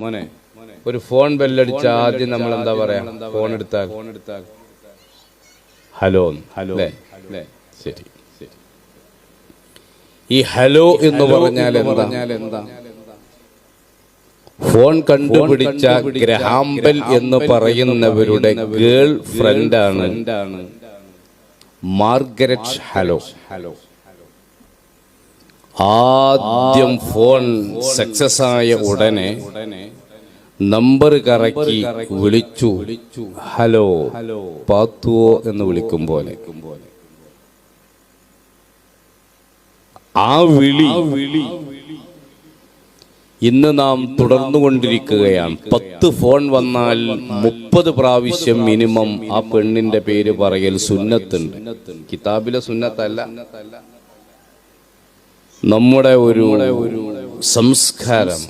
മോനെ ഒരു ഫോൺ ബെല്ലടിച്ച ആദ്യം നമ്മൾ എന്താ പറയാ? ഫോൺ എടുത്താൽ. ഹലോ. ശരി ശരി. ഈ ഹലോ എന്ന് പറഞ്ഞാൽ എന്താ? ഫോൺ കണ്ടുപിടിച്ച ഗ്രഹാംബൽ എന്ന് പറയുന്നവരുടെ ഗേൾ ഫ്രണ്ടാണ് മാർഗരറ്റ് ഹലോ. ഹലോ. ആദ്യം ഫോൺ സക്സസ് ആയ ഉടനെ നമ്പർ കറക്കി വിളിച്ചു. ഹലോ പാത്തുവോ എന്ന് വിളിക്കും പോലെ. ആ വിളി ഇന്ന് നാം തുടർന്നുകൊണ്ടിരിക്കുകയാണ്. പത്ത് ഫോൺ വന്നാൽ മുപ്പത് പ്രാവശ്യം മിനിമം ആ പെണ്ണിന്റെ പേര് പറയൽ സുന്നത്തുണ്ട്. കിതാബിലെ സുന്നത്തല്ല. നമ്മുടെ ഒരു സംസ്കാരം.